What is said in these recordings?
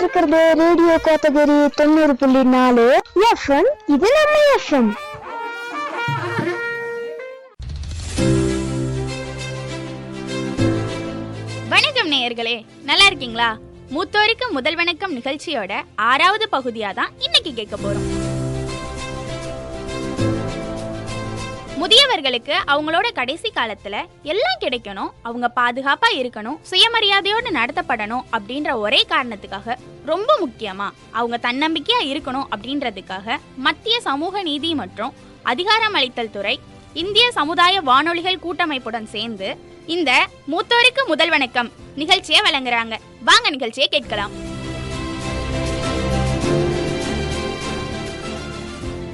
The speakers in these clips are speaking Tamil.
கேட்டுட்டு இருக்கிறது ரேடியோ கோத்தகிரி தொண்ணூறு புள்ளி நாலு எஃப்எம் இது நம்ம எஃப்எம் வணக்கம் நேயர்களே நல்லா இருக்கீங்களா? மூத்தோருக்கு முதல் வணக்கம் நிகழ்ச்சியோட ஆறாவது பகுதியா தான் இன்னைக்கு கேட்க போறோம். முதியவர்களுக்கு அவங்களோட கடைசி காலத்துல எல்லாம் கிடைக்கணும். அவங்க பாதுகாப்பா இருக்கணும். சுயமரியாதையோடு நடத்தப்படணும் அப்படின்ற ஒரே காரணத்துக்காக ரொம்ப முக்கியமா அவங்க தன்னம்பிக்கையா இருக்கணும் அப்படின்றதுக்காக மத்திய சமூக நீதி மற்றும் அதிகாரமளித்தல் துறை இந்திய சமுதாய வானொலிகள் கூட்டமைப்புடன் சேர்ந்து இந்த மூத்தோருக்கு முதல் வணக்கம் நிகழ்ச்சியை வழங்குறாங்க. வாங்க நிகழ்ச்சியை கேட்கலாம்.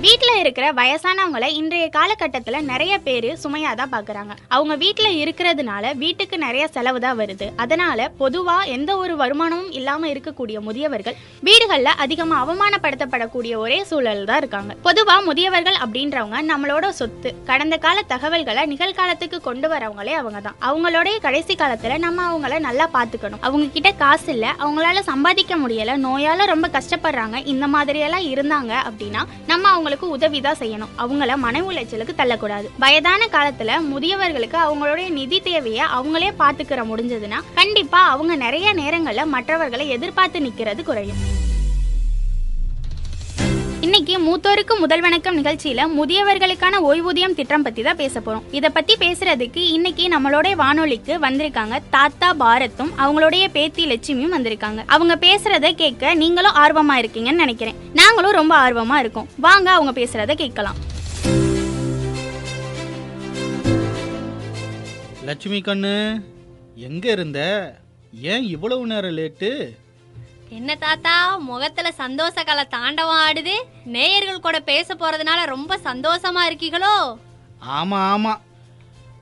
வீட்டில் இருக்கிற வயசானவங்களை இன்றைய காலகட்டத்தில் நிறைய பேர் சுமையாக தான் பார்க்குறாங்க அவங்க வீட்டில் இருக்கிறதுனால வீட்டுக்கு நிறைய செலவு தான் வருது. அதனால பொதுவாக எந்த ஒரு வருமானமும் இல்லாமல் இருக்கக்கூடிய முதியவர்கள் வீடுகளில் அதிகமாக அவமானப்படுத்தப்படக்கூடிய ஒரே சூழல் தான் இருக்காங்க. பொதுவாக முதியவர்கள் அப்படின்றவங்க நம்மளோட சொத்து கடந்த கால தகவல்களை நிகழ்காலத்துக்கு கொண்டு வரவங்களே அவங்க தான். அவங்களோடைய கடைசி காலத்தில் நம்ம அவங்கள நல்லா பார்த்துக்கணும் அவங்க கிட்ட காசு இல்லை அவங்களால சம்பாதிக்க முடியலை நோயால் ரொம்ப கஷ்டப்படுறாங்க இந்த மாதிரியெல்லாம் இருந்தாங்க அப்படின்னா நம்ம அவங்கள அவங்களுக்கு உதவி தான் செய்யணும். அவங்கள மன உளைச்சலுக்கு தள்ளக்கூடாது. வயதான காலத்துல முதியவர்களுக்கு அவங்களுடைய நிதி தேவையை அவங்களே பார்த்துக்கிற முடிஞ்சதுன்னா கண்டிப்பா அவங்க நிறைய நேரங்கள்ல மற்றவர்களை எதிர்பார்த்து நிக்கிறது குறையும். இன்னைக்கு மூத்தோருக்கு முதல் வணக்கம் நிகழ்ச்சியில முதியவர்களுக்கான ஓய்வூதியம் திட்டம் பத்தி தான் பேச போறோம். இத பத்தி பேசுறதுக்கு இன்னைக்கு நம்மளோட வானொலிக்கு வந்திருக்காங்க தாத்தா பாரத்தும் அவங்களுடைய பேத்தி லட்சுமியும் வந்திருக்காங்க. அவங்க பேசுறத கேட்க நீங்களும் ஆர்வமா இருக்கீங்கன்னு நினைக்கிறேன். நாங்களும் ரொம்ப ஆர்வமா இருக்கோம். வாங்க அவங்க பேசுறத கேட்கலாம். லட்சுமி கண்ணு எங்க இருந்த? ஏன் இவ்வளவு நேரம் லேட்டு என்ன தாத்தா முகத்துல சந்தோஷ கலை தாண்டவம் ஆடுது. நேயர்கள் கூட பேச போறதுனால ரொம்ப சந்தோஷமா இருக்கீங்களோ? ஆமா ஆமா.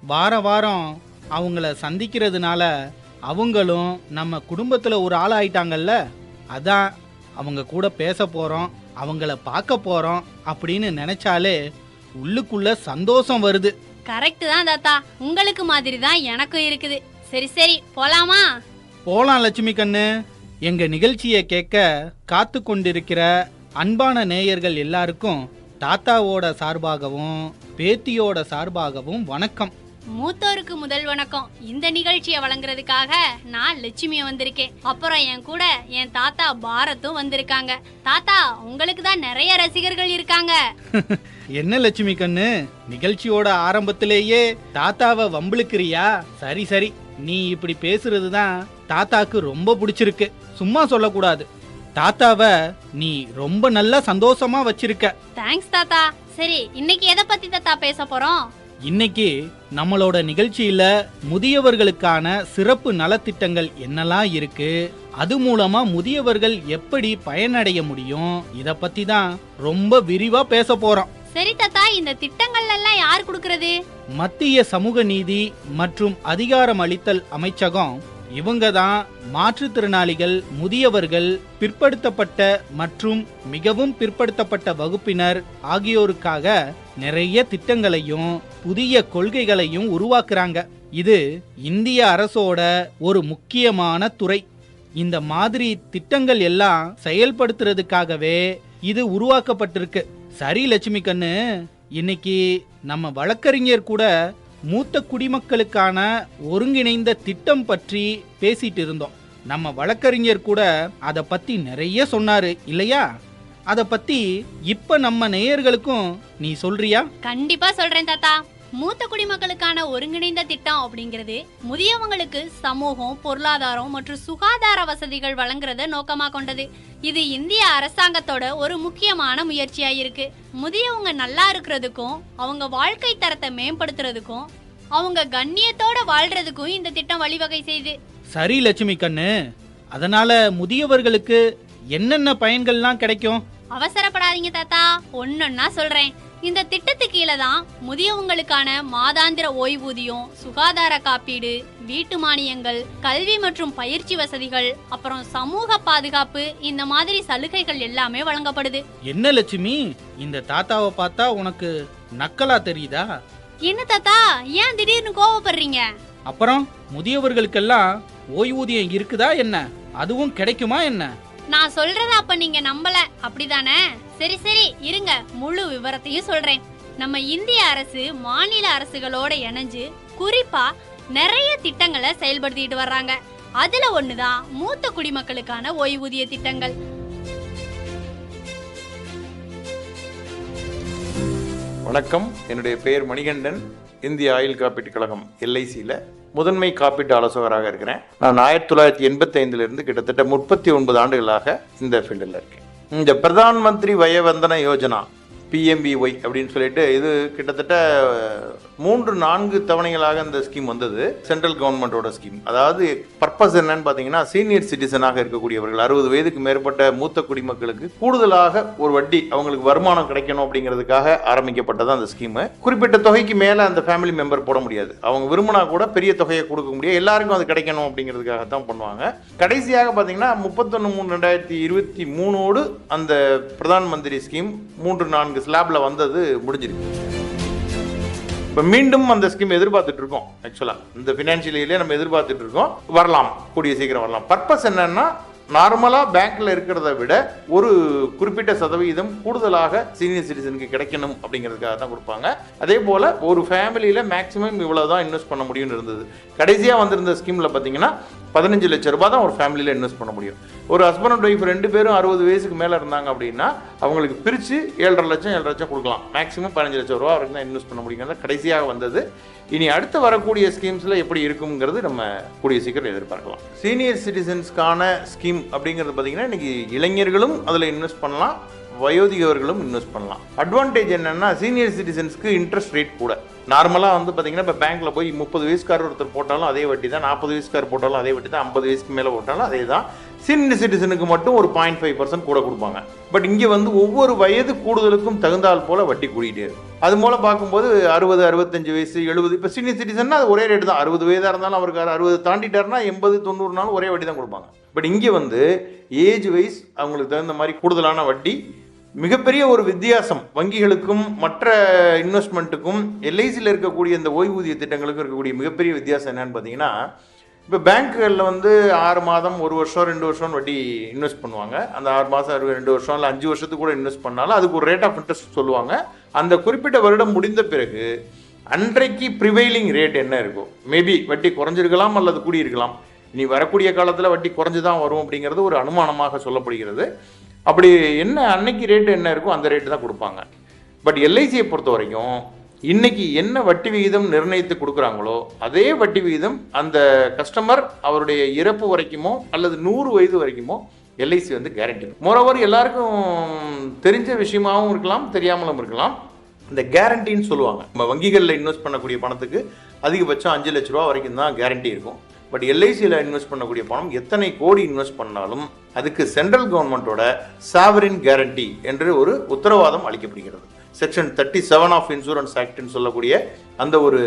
வார வாரம் அவங்கள சந்திக்கிறதுனால அவங்களும் நம்ம குடும்பத்துல ஒரு ஆள் ஆயிட்டாங்கல்ல அதான் அவங்க கூட பேச போறோம் அவங்கள பார்க்க போறோம் அப்படின்னு நினைச்சாலே உள்ளுக்குள்ள சந்தோஷம் வருது. கரெக்ட் தான் தாத்தா. உங்களுக்கு மாதிரி தான் எனக்கும் இருக்குது. சரி சரி போலாமா? போலாம் லட்சுமி கண்ணு. எங்க நிகழ்ச்சியை கேட்க காத்து கொண்டிருக்கிற அன்பான நேயர்கள் எல்லாருக்கும் தாத்தாவோட சார்பாகவும் பேத்தியோட சார்பாகவும் வணக்கம். மூத்தோருக்கு முதல் வணக்கம். இந்த நிகழ்ச்சியை வழங்குறதுக்காக நான் லட்சுமிய வந்திருக்கேன். அப்புறம் என் கூட என் தாத்தா பாரத்தும் வந்திருக்காங்க. தாத்தா உங்களுக்கு தான் நிறைய ரசிகர்கள் இருக்காங்க. என்ன லட்சுமி கண்ணு? நிகழ்ச்சியோட ஆரம்பத்திலேயே தாத்தாவை வம்பிழுக்கிறியா? சரி சரி. நீ இப்படி பேசுறது தான் தாத்தாக்கு ரொம்ப பிடிச்சிருக்கு. சும்மா சொல்லக்கூடாது. தாத்தாவை நீ ரொம்ப நல்லா சந்தோஷமா வச்சிருக்க. தேங்க்ஸ் தாத்தா. சரி இன்னைக்கு எதை பத்தி தாத்தா பேச போறோம்? இன்னைக்கு நம்மளோட நிகழ்ச்சியில முதியவர்களுக்கான சிறப்பு நலத்திட்டங்கள் என்னெல்லாம் இருக்கு? அது மூலமா முதியவர்கள் எப்படி பயனடைய முடியும்? இத பத்தி தான் ரொம்ப விரிவா பேச போறோம். சரி தாத்தா இந்த திட்டங்கள் எல்லாம் யார் கொடுக்கறது? மத்திய சமூக நீதி மற்றும் அதிகாரம் அளித்தல் அமைச்சகம் இவங்க தான் மாற்றுத்திறனாளிகள் முதியவர்கள் பிற்படுத்தப்பட்ட மற்றும் மிகவும் பிற்படுத்தப்பட்ட வகுப்பினர் ஆகியோருக்காக நிறைய திட்டங்களையும் புதிய கொள்கைகளையும் உருவாக்குறாங்க. இது இந்திய அரசோட ஒரு முக்கியமான துறை. இந்த மாதிரி திட்டங்கள் எல்லாம் செயல்படுத்துறதுக்காகவே இது உருவாக்கப்பட்டிருக்கு. சரி லட்சுமி கண்ணு. இன்னைக்கு நம்ம வழக்கறிஞர் கூட மூத்த குடிமக்களுக்கான ஒருங்கிணைந்த திட்டம் பற்றி பேசிட்டு இருந்தோம். நம்ம வழக்கறிஞர் கூட அதை பத்தி நிறைய சொன்னாரு இல்லையா? அதை பத்தி இப்ப நம்ம நேயர்களுக்கும் நீ சொல்றியா? கண்டிப்பா சொல்றேன் தாத்தா. மூத்த குடிமக்களுக்கான ஒருங்கிணைந்த திட்டம் அப்படிங்கிறது முதியவங்களுக்கு சமூகம் பொருளாதாரம் மற்றும் சுகாதார வசதிகள் வழங்குறத நோக்கமா கொண்டது. இது இந்திய அரசாங்கத்தோட ஒரு முக்கியமான முயற்சியா இருக்கு. முதியவங்க நல்லா இருக்கிறதுக்கும் அவங்க வாழ்க்கை தரத்தை மேம்படுத்துறதுக்கும் அவங்க கண்ணியத்தோட வாழ்றதுக்கும் இந்த திட்டம் வழிவகை செய்யுது. சரி லட்சுமி கண்ணு. அதனால முதியவர்களுக்கு என்னென்ன பயன்கள்லாம் கிடைக்கும்? அவசரப்படாதீங்க தாத்தா. ஒன்னொன்னா சொல்றேன். இந்த திட்டத்துக்கு கீழே தான் முதியவங்களுக்கான மாதாந்திர ஓய்வூதியம் சுகாதார காப்பீடு வீட்டு மானியங்கள் கல்வி மற்றும் பயிற்சி வசதிகள் அப்புறம் சமூக பாதுகாப்பு இந்த மாதிரி சலுகைகள் எல்லாமே வழங்கப்படுது. என்ன லட்சுமி? இந்த தாத்தாவை பார்த்தா உனக்கு நக்கலா தெரியுதா? என்ன தாத்தா? ஏன் திடீர்னு கோவப்படுறீங்க? அப்புறம் முதியவர்களுக்கெல்லாம் ஓய்வூதியம் இருக்குதா என்ன? அதுவும் கிடைக்குமா என்ன? நான் சொல்றத அப்ப நீங்க நம்பல. அப்படிதானே? சரி சரி இருங்க. முழு விவரத்தையும் சொல்றேன். நம்ம இந்திய அரசு மாநில அரசுகளோட இணைஞ்சு குறிப்பா நிறைய திட்டங்களை செயல்படுத்திட்டு வர்றாங்க. அதுல ஒண்ணுதான் மூத்த குடிமக்களுக்கான ஓய்வூதிய திட்டங்கள். வணக்கம். என்னுடைய பெயர் மணிகண்டன். இந்திய ஆயுள் காப்பீட்டு கழகம் எல்ஐசியில் முதன்மை காப்பீட்டு ஆலோசகராக இருக்கிறேன். நான் ஆயிரத்தி தொள்ளாயிரத்தி எண்பத்தி ஐந்துலேருந்து கிட்டத்தட்ட முப்பத்தி ஒன்பது ஆண்டுகளாக இந்த ஃபீல்டில் இருக்கேன். இந்த பிரதான் மந்திரி வயவந்தன யோஜனா பிஎம்பிஒய் அப்படின்னு சொல்லிட்டு இது கிட்டத்தட்ட மூன்று நான்கு தவணைகளாக இந்த ஸ்கீம் வந்தது. சென்ட்ரல் கவர்மெண்ட்டோட ஸ்கீம். அதாவது பர்பஸ் என்னன்னு பார்த்தீங்கன்னா சீனியர் சிட்டிசனாக இருக்கக்கூடியவர்கள் அறுபது வயதுக்கு மேற்பட்ட மூத்த குடிமக்களுக்கு கூடுதலாக ஒரு வட்டி அவங்களுக்கு வருமானம் கிடைக்கணும் அப்படிங்கிறதுக்காக ஆரம்பிக்கப்பட்டது அந்த ஸ்கீமு. குறிப்பிட்ட தொகைக்கு மேலே அந்த ஃபேமிலி மெம்பர் போட முடியாது. அவங்க விரும்பினா கூட பெரிய தொகையை கொடுக்க முடியாது. எல்லாருக்கும் அது கிடைக்கணும் அப்படிங்கிறதுக்காக தான் பண்ணுவாங்க. கடைசியாக பார்த்தீங்கன்னா முப்பத்தொன்று மூணு ரெண்டாயிரத்தி இருபத்தி மூணோடு அந்த பிரதான் மந்திரி ஸ்கீம் மூன்று நான்கு ஸ்லாப்ல வந்தது முடிஞ்சிருக்கு. இப்போ மீண்டும் அந்த ஸ்கீம் எதிர்பார்த்துட்டு இருக்கோம் ஆக்சுவலாக இந்த ஃபினான்ஷியல் இயர்லேயே நம்ம எதிர்பார்த்துட்டு இருக்கோம் வரலாம் கூடிய சீக்கிரம் வரலாம். பர்பஸ் என்னன்னா நார்மலாக பேங்க்ல இருக்கிறத விட ஒரு குறிப்பிட்ட சதவீதம் கூடுதலாக சீனியர் சிட்டிசனுக்கு கிடைக்கணும் அப்படிங்கிறதுக்காக தான் கொடுப்பாங்க. அதே போல் ஒரு ஃபேமிலியில் மேக்ஸிமம் இவ்வளோ தான் இன்வெஸ்ட் பண்ண முடியும்னு இருந்தது. கடைசியாக வந்திருந்த ஸ்கீமில் பார்த்தீங்கன்னா பதினஞ்சு லட்ச ரூபாய் தான் ஒரு ஃபேமிலியில் இன்வெஸ்ட் பண்ண முடியும். ஒரு ஹஸ்பண்ட் அண்ட் ஒய்ஃப் ரெண்டு பேரும் அறுபது வயசுக்கு மேலே இருந்தாங்க அப்படின்னா அவங்களுக்கு பிரித்து ஏழரை லட்சம் ஏழரை லட்சம் கொடுக்கலாம். மேக்ஸிமம் பதினஞ்சு லட்சம் ரூபா வரைக்கும் தான் இன்வெஸ்ட் பண்ண முடியுங்கிறத கடைசியாக வந்தது. இனி அடுத்து வரக்கூடிய ஸ்கீம்ஸில் எப்படி இருக்குங்கிறது நம்ம கூடிய சீக்கிரம் எதிர்பார்க்கலாம். சீனியர் சிட்டிசன்ஸ்க்கான ஸ்கீம் அப்படிங்கிறது பார்த்தீங்கன்னா இன்னைக்கு இளைஞர்களும் அதில் இன்வெஸ்ட் பண்ணலாம். வயோதிகவர்களும் இன்வெஸ்ட் பண்ணலாம். அட்வான்டேஜ் என்னன்னா சீனியர் சிட்டிசன்ஸ்க்கு இன்ட்ரெஸ்ட் ரேட் கூட. நார்மலாக வந்து பார்த்தீங்கன்னா இப்போ பேங்க்கில் போய் முப்பது வயசுக்காரர் ஒருத்தர் போட்டாலும் அதே வட்டி தான் நாற்பது வயசுக்காரர் போட்டாலும் அதே வட்டி தான் ஐம்பது வயசுக்கு மேலே போட்டாலும் அதே தான் சீனியர் சிட்டிசனுக்கு மட்டும் ஒரு பாயிண்ட் ஃபைவ் பர்சன்ட் கூட கொடுப்பாங்க. பட் இங்கே வந்து ஒவ்வொரு வயது கூடுதலுக்கும் தகுந்தால் போல வட்டி கூடிகிட்டே இருக்கும் அது மூலம் பார்க்கும்போது அறுபது அறுபத்தஞ்சு வயசு எழுபது இப்போ சீனியர் சிட்டிசன்னா அது ஒரே ரேட்டு தான். அறுபது வயதாக இருந்தாலும் அவருக்கு அறுபது தாண்டிட்டாருன்னா எண்பது தொண்ணூறு ஒரே வட்டி தான் கொடுப்பாங்க. பட் இங்கே வந்து ஏஜ் வைஸ் அவங்களுக்கு தகுந்த மாதிரி கூடுதலான வட்டி மிகப்பெரிய ஒரு வித்தியாசம். வங்கிகளுக்கும் மற்ற இன்வெஸ்ட்மெண்ட்டுக்கும் எல்ஐசியில் இருக்கக்கூடிய இந்த ஓய்வூதிய திட்டங்களுக்கும் இருக்கக்கூடிய மிகப்பெரிய வித்தியாசம் என்னன்னு பார்த்தீங்கன்னா இப்போ பேங்க்குகளில் வந்து ஆறு மாதம் ஒரு வருஷம் ரெண்டு வருஷம் வட்டி இன்வெஸ்ட் பண்ணுவாங்க. அந்த ஆறு மாதம் ரெண்டு வருஷம் இல்லை அஞ்சு வருஷத்துக்கு கூட இன்வெஸ்ட் பண்ணாலும் அதுக்கு ஒரு ரேட் ஆஃப் இன்ட்ரெஸ்ட் சொல்லுவாங்க. அந்த குறிப்பிட்ட வருடம் முடிந்த பிறகு அன்றைக்கு ப்ரிவைலிங் ரேட் என்ன இருக்கும்? மேபி வட்டி குறைஞ்சிருக்கலாம் அல்லது கூடியிருக்கலாம். இனி வரக்கூடிய காலத்தில் வட்டி குறைஞ்சு தான் வரும் அப்படிங்கிறது ஒரு அனுமானமாக சொல்லப்படுகிறது. அப்படி என்ன அன்னைக்கு ரேட்டு என்ன இருக்கோ அந்த ரேட்டு தான் கொடுப்பாங்க. பட் எல்ஐசியை பொறுத்த வரைக்கும் இன்னைக்கு என்ன வட்டி விகிதம் நிர்ணயித்து கொடுக்குறாங்களோ அதே வட்டி விகிதம் அந்த கஸ்டமர் அவருடைய இறப்பு வரைக்குமோ அல்லது நூறு வயது வரைக்குமோ எல்ஐசி வந்து கேரண்டி மோரோவர் எல்லாருக்கும் தெரிஞ்ச விஷயமாகவும் இருக்கலாம் தெரியாமலும் இருக்கலாம். இந்த கேரண்டின்னு சொல்லுவாங்க. நம்ம வங்கிகளில் இன்வெஸ்ட் பண்ணக்கூடிய பணத்துக்கு அதிகபட்சம் அஞ்சு லட்ச ரூபா வரைக்கும் தான் கேரண்டி இருக்கும். பட் எல்ஐசியில் இன்வெஸ்ட் பண்ணக்கூடிய பணம் எத்தனை கோடி இன்வெஸ்ட் பண்ணாலும் அதுக்கு சென்ட்ரல் கவர்மெண்ட்டோட சாவரின் கேரண்டி என்று ஒரு உத்தரவாதம் அளிக்கப்படுகிறது. Section thirty seven of insurance ஆக்ட்னு சொல்லக்கூடிய அந்த ஒரு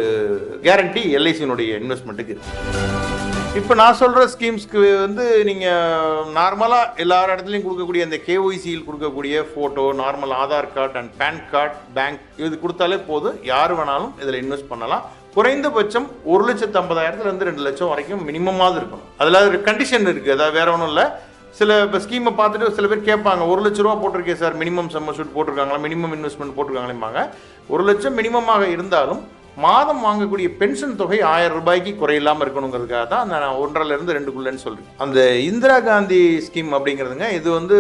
கேரண்டி எல்ஐசியினுடைய இன்வெஸ்ட்மெண்ட்டுக்கு இப்போ நான் சொல்கிற ஸ்கீம்ஸ்க்கு வந்து நீங்கள் நார்மலாக எல்லார் இடத்துலையும் கொடுக்கக்கூடிய அந்த கேஒய்சியில் கொடுக்கக்கூடிய photo normal Aadhaar card and PAN card bank இது கொடுத்தாலே போதும். யார் வேணாலும் இதில் இன்வெஸ்ட் பண்ணலாம். குறைந்தபட்சம் ஒரு லட்சத்து ஐம்பதாயிரத்துலேருந்து ரெண்டு லட்சம் வரைக்கும் மினிமமாவது இருக்கணும். அதில் ஒரு கண்டிஷன் இருக்குது அதாவது வேற ஒன்றும் இல்லை. சில இப்போ ஸ்கீமை பார்த்துட்டு சில பேர் கேட்பாங்க ஒரு லட்ச ரூபா போட்டிருக்கேன் சார். மினிமம் சம்மர்ஷூட் போட்டிருக்காங்களா? மினிமம் இன்வெஸ்ட்மெண்ட் போட்டிருக்காங்களேம்பாங்க. ஒரு லட்சம் மினிமமாக இருந்தாலும் மாதம் வாங்கக்கூடிய பென்ஷன் தொகை ஆயிரம் ரூபாய்க்கு குறையில்லாமல் இருக்கணுங்கிறதுக்காக தான் அந்த நான் ஒன்றரைலேருந்து ரெண்டுக்குள்ளேன்னு சொல்கிறேன் அந்த இந்திரா காந்தி ஸ்கீம் அப்படிங்கிறதுங்க இது வந்து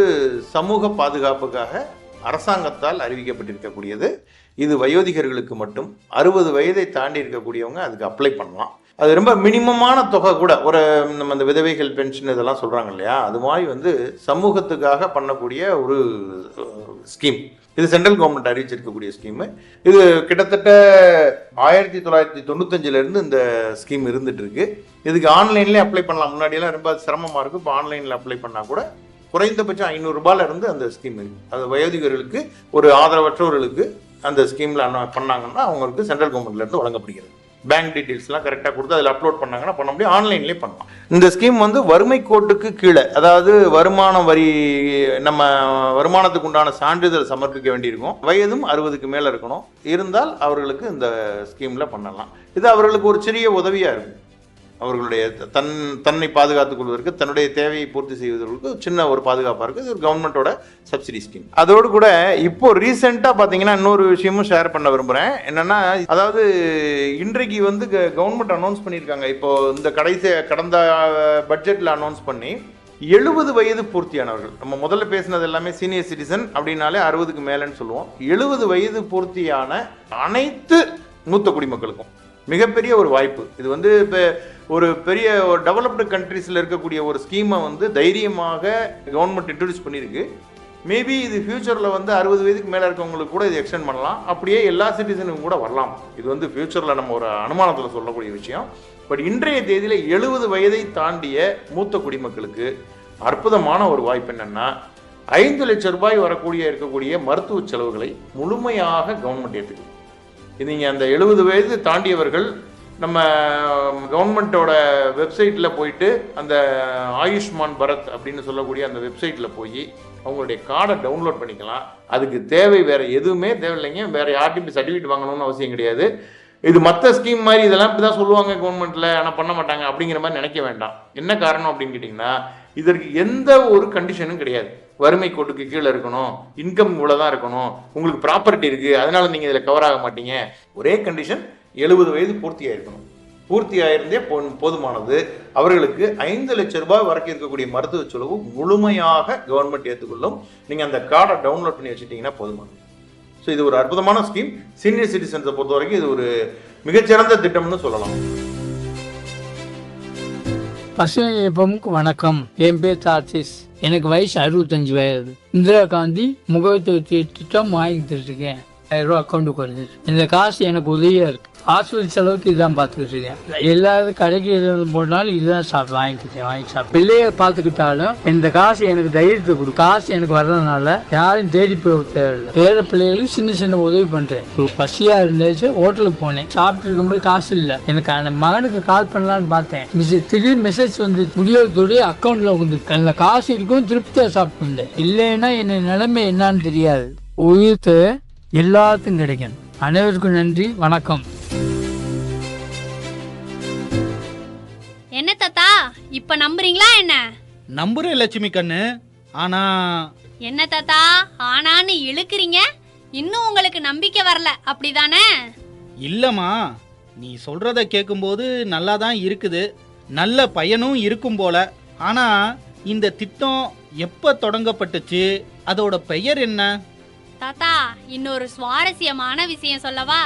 சமூக பாதுகாப்புக்காக அரசாங்கத்தால் அறிவிக்கப்பட்டிருக்கக்கூடியது. இது வயோதிகர்களுக்கு மட்டும் அறுபது வயதை தாண்டி இருக்கக்கூடியவங்க அதுக்கு அப்ளை பண்ணலாம். அது ரொம்ப மினிமமான தொகை கூட ஒரு நம்ம இந்த விதவைகள் பென்ஷன் இதெல்லாம் சொல்கிறாங்க இல்லையா? அது மாதிரி வந்து சமூகத்துக்காக பண்ணக்கூடிய ஒரு ஸ்கீம் இது சென்ட்ரல் கவர்மெண்ட் அறிவிச்சிருக்கக்கூடிய ஸ்கீமு இது கிட்டத்தட்ட ஆயிரத்தி தொள்ளாயிரத்தி தொண்ணூத்தஞ்சிலேருந்து இந்த ஸ்கீம் இருந்துட்டு இருக்கு. இதுக்கு ஆன்லைன்லேயே அப்ளை பண்ணலாம். முன்னாடியெல்லாம் ரொம்ப சிரமமாக இருக்கும். இப்போ ஆன்லைனில் அப்ளை பண்ணால் கூட குறைந்தபட்சம் ஐநூறுரூபாலேருந்து அந்த ஸ்கீம் இருக்கு. அது வயோதிகர்களுக்கு ஒரு ஆதரவற்றவர்களுக்கு அந்த ஸ்கீமில் பண்ணாங்கன்னா அவங்களுக்கு சென்ட்ரல் கவர்மெண்ட்லேருந்து வழங்கப்படுகிறது. பேங்க் டீட்டெயில்ஸ்லாம் கரெக்டாக கொடுத்து அதில் அப்லோட் பண்ணாங்கன்னா பண்ண முடியும். ஆன்லைன்லேயே பண்ணலாம். இந்த ஸ்கீம் வந்து வறுமை கோட்டுக்கு கீழே அதாவது வருமான வரி நம்ம வருமானத்துக்கு உண்டான சான்றிதழ் சமர்ப்பிக்க வேண்டியிருக்கும். வயதும் அறுபதுக்கு மேலே இருக்கணும். இருந்தால் அவர்களுக்கு இந்த ஸ்கீமில் பண்ணலாம். இது அவர்களுக்கு ஒரு சிறிய உதவியாக இருக்கும். அவர்களுடைய தன் தன்னை பாதுகாத்துக் கொள்வதற்கு தன்னுடைய தேவையை பூர்த்தி செய்வதற்கு சின்ன ஒரு பாதுகாப்பாக இருக்குது. இது ஒரு கவர்மெண்ட்டோட சப்சிடி ஸ்கீம் அதோடு கூட இப்போ ரீசெண்டாக பார்த்தீங்கன்னா இன்னொரு விஷயமும் ஷேர் பண்ண விரும்புகிறேன் என்னென்னா அதாவது இன்றைக்கு வந்து கவர்மெண்ட் அனௌன்ஸ் பண்ணியிருக்காங்க. இப்போ இந்த கடைசி கடந்த பட்ஜெட்டில் அனௌன்ஸ் பண்ணி எழுபது வயது பூர்த்தியானவர்கள். நம்ம முதல்ல பேசினது எல்லாமே சீனியர் சிட்டிசன் அப்படின்னாலே அறுபதுக்கு மேலேன்னு சொல்லுவோம். எழுபது வயது பூர்த்தியான அனைத்து மூத்த குடிமக்களுக்கும் மிகப்பெரிய ஒரு வாய்ப்பு. இது வந்து இப்போ ஒரு பெரிய ஒரு டெவலப்டு கண்ட்ரீஸில் இருக்கக்கூடிய ஒரு ஸ்கீமை வந்து தைரியமாக கவர்மெண்ட் இன்ட்ரடியூஸ் பண்ணியிருக்கு மேபி இது ஃப்யூச்சரில் வந்து அறுபது வயதுக்கு மேலே இருக்கவங்களுக்கு கூட இது எக்ஸ்டெண்ட் பண்ணலாம். அப்படியே எல்லா சிட்டிசனுக்கும் கூட வரலாம். இது வந்து ஃப்யூச்சரில் நம்ம ஒரு அனுமானத்தில் சொல்லக்கூடிய விஷயம். பட் இன்றைய தேதியில் எழுபது வயதை தாண்டிய மூத்த குடிமக்களுக்கு அற்புதமான ஒரு வாய்ப்பு என்னென்னா ஐந்து லட்சம் ரூபாய் வரக்கூடிய இருக்கக்கூடிய மருத்துவ செலவுகளை முழுமையாக கவர்மெண்ட் ஏற்றுக்குது நீங்கள் அந்த எழுபது வயது தாண்டியவர்கள் நம்ம கவர்மெண்ட்டோட வெப்சைட்டில் போயிட்டு அந்த ஆயுஷ்மான் பரத் அப்படின்னு சொல்லக்கூடிய அந்த வெப்சைட்டில் போய் அவங்களுடைய கார்டை டவுன்லோட் பண்ணிக்கலாம். அதுக்கு தேவை வேறு எதுவுமே தேவையில்லைங்க. வேறு யார்ட்டையும் சர்டிஃபிகேட் வாங்கணும்னு அவசியம் கிடையாது. இது மற்ற ஸ்கீம் மாதிரி இதெல்லாம் இப்படி தான் சொல்லுவாங்க கவர்மெண்ட்டில் ஆனால் பண்ண மாட்டாங்க அப்படிங்கிற மாதிரி நினைக்க வேண்டாம். என்ன காரணம் அப்படின்னு கேட்டிங்கன்னா இதற்கு எந்த ஒரு கண்டிஷனும் கிடையாது. வறுமை கோட்டுக்கு கீழே இருக்கணும். இன்கம் இவ்வளோ தான் இருக்கணும். உங்களுக்கு ப்ராப்பர்ட்டி இருக்குது அதனால் நீங்கள் இதில் கவர் ஆக மாட்டீங்க. ஒரே கண்டிஷன் எழுபது வயது பூர்த்தி ஆயிருக்கணும் பூர்த்தி ஆயிருந்தே போதுமானது. அவர்களுக்கு ஐந்து லட்சம் ரூபாய் வரைக்கும் இருக்கக்கூடிய மருத்துவ செலவு முழுமையாக கவர்மெண்ட் ஏற்றுக்கொள்ளும். நீங்கள் அந்த கார்டை டவுன்லோட் பண்ணி வச்சுட்டீங்கன்னா போதுமானது. ஸோ இது ஒரு அற்புதமான ஸ்கீம் சீனியர் சிட்டிசன்ஸை பொறுத்த வரைக்கும் இது ஒரு மிகச்சிறந்த திட்டம்னு சொல்லலாம். பசுமை வணக்கம். என் பேர் தார்சிஸ் எனக்கு வயசு அறுபத்தஞ்சு வயது. இந்திரா காந்தி முகவரி திட்டம் வாங்கி தருட்டுருக்கேன் ஆயிரம் ரூபா அக்கௌண்ட்டுக்கு வருது. இந்த காசு எனக்கு உதவியாக இருக்குது ஹாஸ்பிட்டல் செலவுக்கு இதுதான் பார்த்துக்கிட்டு இருக்கேன். எல்லாரும் கடைக்கு எதாவது போனாலும் இதுதான் சாப்பிட்டு வாங்கிக்கிட்டேன் வாங்கி சாப்பிட்டு பிள்ளைய பார்த்துக்கிட்டாலும் இந்த காசு எனக்கு தைரியத்தை கொடு. காசு எனக்கு வர்றதுனால யாரும் தேடி போக தேவையில்லை. பேர பிள்ளைகளுக்கு சின்ன சின்ன உதவி பண்ணுறேன் ஒரு பசியா இருந்துச்சு ஹோட்டலுக்கு போனேன். சாப்பிட்டு இருக்கும்போது காசு இல்லை. எனக்கு அந்த மகனுக்கு கால் பண்ணலான்னு பார்த்தேன். மெசேஜ் திடீர்னு மெசேஜ் வந்து முடியோத்துடைய அக்கௌண்ட்ல வந்து அந்த காசு இருக்கும் திருப்தியாக சாப்பிட்டு இல்லைன்னா என்ன நிலைமை என்னன்னு தெரியாது. உயிர்த்து எல்லாத்துக்கும் கிடைக்கும். அனைவருக்கும் நன்றி. வணக்கம். என்ன தாத்தா இப்ப நம்புறீங்களா என்ன? நம்புறேன் லட்சுமி கண்ணு ஆனா என்ன தாத்தா ஆனான்னு இழுக்கிறீங்க? இன்னும் உங்களுக்கு நம்பிக்கை வரல அப்படிதானே? இல்லம்மா நீ சொல்றத கேட்கும்போது நல்லா தான் இருக்குது. நல்ல பயனும் இருக்கும் போல. ஆனா இந்த திட்டம் எப்ப தொடங்கப்பட்டுச்சு? அதோட பெயர் என்ன? தாத்தா இன்னொரு சுவாரஸ்யமான விஷயம் சொல்லவா?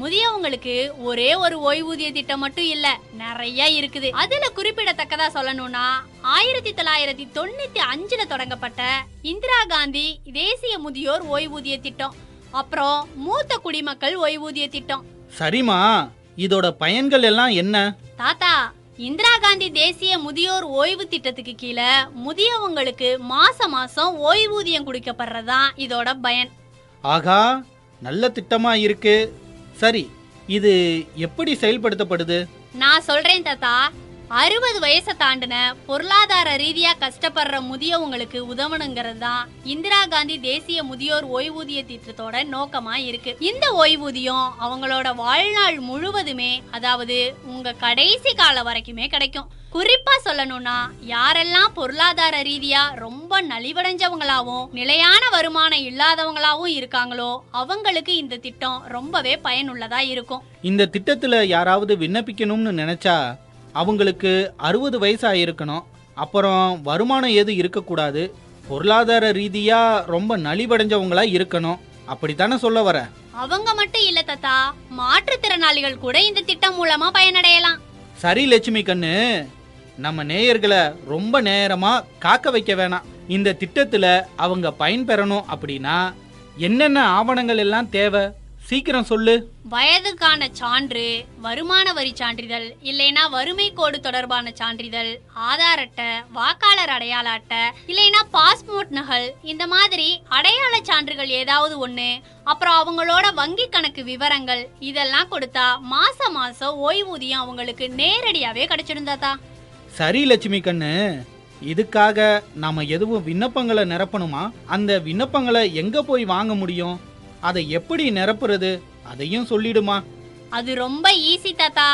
முதியவங்களுக்கு ஒரே ஒரு ஓய்வூதிய திட்டம் மட்டும் இல்ல நிறைய இருக்குது. அதுல குறிப்பிடத்தக்கதா சொல்லணும்னா ஆயிரத்தி தொள்ளாயிரத்தி தொண்ணூத்தி அஞ்சுல தொடங்கப்பட்ட இந்திரா காந்தி தேசிய முதியோர் ஓய்வூதிய திட்டம். அப்புறம் மூத்த குடிமக்கள் ஓய்வூதிய திட்டம். சரிம்மா இதோட பயன்கள் எல்லாம் என்ன? தாத்தா இந்திரா காந்தி தேசிய முதியோர் ஓய்வு திட்டத்துக்கு கீழே முதியவங்களுக்கு மாச மாசம் ஓய்வூதியம் கொடுக்கப்படுறதுதான் இதோட பயன். ஆகா நல்ல திட்டமா இருக்கு. சரி இது எப்படி செயல்படுத்தப்படுது? நான் சொல்றேன் தாத்தா. அறுபது வயசை தாண்டின பொருளாதார ரீதியா கஷ்டப்படுற முதியவங்களுக்கு உதவணுங்கிறது தான் இந்திரா காந்தி தேசிய முதியோர் ஓய்வூதிய திட்டத்தோட நோக்கமா இருக்கு. இந்த ஓய்வூதியம் அவங்களோட வாழ்நாள் முழுவதுமே அதாவது உங்க கடைசி காலம் வரைக்குமே கிடைக்கும். குறிப்பா சொல்லணும்னா யாரெல்லாம் பொருளாதார ரீதியா ரொம்ப நலிவடைஞ்சவங்களாவும் நிலையான வருமானம் இல்லாதவங்களாவும் இருக்காங்களோ அவங்களுக்கு இந்த திட்டம் ரொம்பவே பயனுள்ளதா இருக்கும். இந்த திட்டத்துல யாராவது விண்ணப்பிக்கணும்னு நினைச்சா அவங்களுக்கு அறுபது வயசா இருக்கணும் அப்புறம் வருமானம் எதுவும் இருக்கக்கூடாது? பொருளாதார ரீதியா ரொம்ப நலிவடைஞ்சவங்களா இருக்கணும். அப்படித்தானே சொல்ல வர? அவங்க மட்டும் இல்ல தாத்தா. மாற்றுத்திறனாளிகள் கூட இந்த திட்டம் மூலமா பயனடையலாம். சரி லட்சுமி கண்ணு. நம்ம நேயர்களை ரொம்ப நேரமா காக்க வைக்க வேணாம். இந்த திட்டத்துல அவங்க பயன்பெறணும் அப்படின்னா என்னென்ன ஆவணங்கள் எல்லாம் தேவை? சீக்கிரம் சொல்லு. வயதுக்கான சான்று வருமான வரி சான்றிதழ் இல்லைனா வறுமை கோடு தொடர்பான சான்றிதழ் ஆதார் அட்டை வாக்காளர் அடையாள அட்டை இல்லைனா பாஸ்போர்ட் நகல் இந்த மாதிரி அடையாள சான்றுகள் ஏதாவது ஒண்ணு அப்புறம் அவங்களோட வங்கி கணக்கு விவரங்கள் இதெல்லாம் கொடுத்தா மாசம் மாசம் ஓய்வூதியம் அவங்களுக்கு நேரடியாவே கிடைச்சிடும் தாத்தா சரி லட்சுமி கண்ணு. இதுக்காக நாம எதுவும் விண்ணப்பங்களை நிரப்பணுமா? அந்த விண்ணப்பங்களை எங்க போய் வாங்க முடியும்? அதை எப்படி நிரப்புறது? அதையும் சொல்லிடுமா? அது ரொம்ப ஈஸி தாத்தா.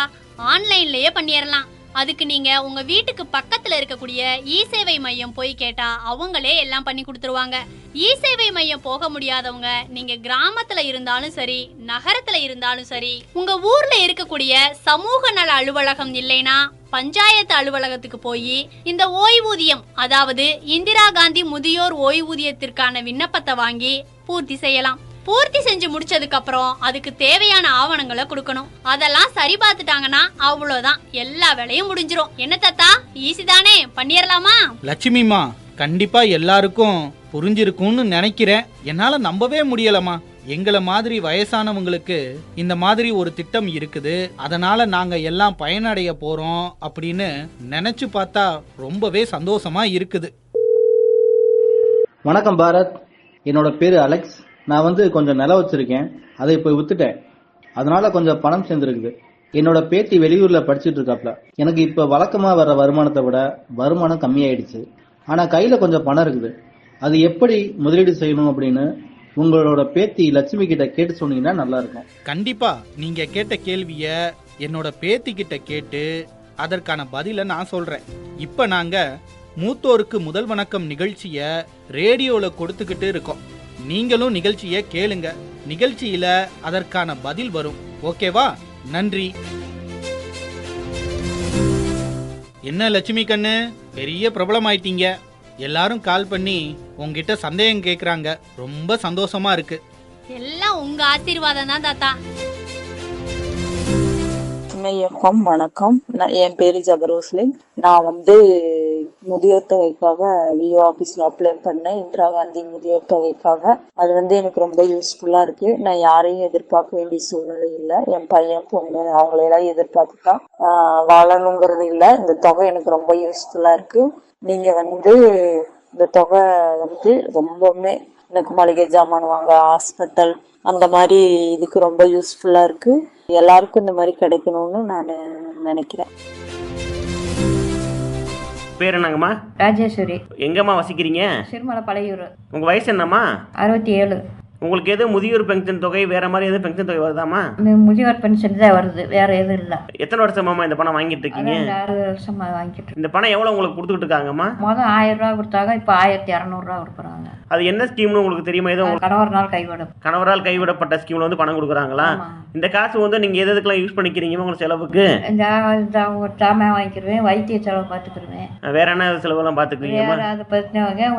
ஆன்லைன்லயே பண்ணிடலாம் அதுக்கு நீங்க உங்க வீட்டுக்கு பக்கத்துல இருக்கக்கூடிய இ சேவை மையம் போய் கேட்டா அவங்களே எல்லாம் பண்ணி கொடுத்துருவாங்க. இ சேவை மையம் போக முடியாதவங்க நீங்க கிராமத்துல இருந்தாலும் சரி நகரத்துல இருந்தாலும் சரி உங்க ஊர்ல இருக்கக்கூடிய சமூக நல அலுவலகம் இல்லைனா பஞ்சாயத்து அலுவலகத்துக்கு போய் இந்த ஓய்வூதியம் அதாவது இந்திரா காந்தி முதியோர் ஓய்வூதியத்திற்கான விண்ணப்பத்தை வாங்கி பூர்த்தி செய்யலாம். பூர்த்தி செஞ்சு முடிச்சதுக்கு அப்புறம் அதுக்கு தேவையான ஆவணங்களை கொடுக்கணும். அதெல்லாம் சரி பார்த்துட்டாங்கன்னா அவ்வளவுதான் எல்லா வேலையும் முடிஞ்சிரும். என்ன தாத்தா? ஈஸி தானே? பண்ணிடலாமா லட்சுமிமா கண்டிப்பா எல்லாருக்கும் புரிஞ்சிருக்கும்னு நினைக்கிறேன். என்னால நம்பவே முடியலம்மா. எங்களை மாதிரி வயசானவங்களுக்கு இந்த மாதிரி ஒரு திட்டம் இருக்குது. அதனால நாங்க எல்லாம் பயனடைய போறோம் அப்படின்னு நினைச்சு பார்த்தா ரொம்பவே சந்தோஷமா இருக்குது. வணக்கம் பாரத். என்னோட பேரு அலெக்ஸ். நான் வந்து கொஞ்சம் நிலம் வச்சிருக்கேன். அதை இப்போ வித்துட்டேன். அதனால கொஞ்சம் பணம் சேர்ந்துருக்குது. என்னோட பேத்தி வெளியூர்ல படிச்சிட்டு இருக்காப்ல. எனக்கு இப்ப வழக்கமா வர வருமானத்தை விட வருமானம் கம்மியாயிடுச்சு. ஆனா கையில கொஞ்சம் பணம் இருக்குது. அது எப்படி முதலீடு செய்யணும் அப்படின்னு உங்களோட பேத்தி லட்சுமி கிட்ட கேட்டு சொன்னீங்கன்னா நல்லா இருக்கும். கண்டிப்பா நீங்க கேட்ட கேள்விய என்னோட பேத்தி கிட்ட கேட்டு அதற்கான பதில நான் சொல்றேன். இப்ப நாங்க மூத்தோருக்கு முதல் வணக்கம் நிகழ்ச்சிய ரேடியோல கொடுத்துக்கிட்டு இருக்கோம். நீங்களும் நிகழ்ச்சியை கேளுங்க. நிகழ்ச்சியில அதற்கான பதில் வரும். ஓகேவா? நன்றி. என்ன லட்சுமி கண்ணு? பெரிய பிரபலம் ஆயிட்டீங்க எல்லாரும் கால் பண்ணி உங்ககிட்ட சந்தேகம் கேக்குறாங்க. ரொம்ப சந்தோஷமா இருக்கு. எல்லாம் உங்க ஆசீர்வாதம் தான் தாத்தா. எஃப்எம் வணக்கம். நான் என் பேரு ஜபரோஸ்லின் நான் வந்து முதியோர் தொகைக்காக விஓ ஆஃபீஸில் அப்ளை பண்ணேன். இந்திரா காந்தி முதியோர் தொகைக்காக அது வந்து எனக்கு ரொம்ப யூஸ்ஃபுல்லாக இருக்கு. நான் யாரையும் எதிர்பார்க்க வேண்டிய சூழ்நிலை இல்லை. என் பையன் பொண்ணு அவங்களையெல்லாம் எதிர்பார்த்து வாழணுங்கிறது இல்லை. இந்த தொகை எனக்கு ரொம்ப யூஸ்ஃபுல்லாக இருக்கு. நீங்க வந்து இந்த தொகை வந்து ரொம்பவுமே எனக்கு மளிகை ஜாமான் வாங்க ஹாஸ்பிட்டல் அந்த மாதிரி இதுக்கு ரொம்ப யூஸ்ஃபுல்லா இருக்கு. எல்லாருக்கும் இந்த மாதிரி கிடைக்கணும்னு நான் நினைக்கிறேன். பேர் என்னங்கம்மா? ராஜேஸ்வரி. எங்கம்மா வசிக்கிறீங்க? சிறுமலை பழையூர். உங்கள் வயசு என்னம்மா? அறுபத்தி ஏழு. உங்களுக்கு எது முதியோர் பென்ஷன் தொகை வேற மாதிரி எதுவும் பென்ஷன் தொகை வருதாம்மா? இந்த முதியோர் பென்ஷன் தான் வருது வேற எதுவும் இல்லை. எத்தனை வருஷமாம்மா இந்த பணம் வாங்கிட்டு இருக்கீங்க? ஆறு வருஷமா வாங்கிட்டு. இந்த பணம் எவ்வளோ உங்களுக்கு கொடுத்துக்கிட்டு இருக்காங்கம்மா? மொதல் ஆயிரம் ரூபா கொடுத்தாங்க இப்போ ஆயிரத்தி இரநூறுவா கொடுக்குறாங்க அது என்ன ஸ்கீம்னு உங்களுக்கு தெரியுமா? எதுவும் உங்களுக்கு கணவர் நாள் கைவிடும் கணவரால் கைவிடப்பட்ட ஸ்கீம்ல வந்து பணம் கொடுக்குறாங்களா. இந்த காசு வந்து நீங்கள் எது எதுக்கெல்லாம் யூஸ் பண்ணிக்கிறீங்க உங்களுக்கு செலவுக்கு? சாமான் வாங்கிக்கிருவேன் வைத்திய செலவு பார்த்துக்கிருவேன். வேற என்ன செலவெல்லாம் பார்த்துக்குவீங்கம்மா வேற அது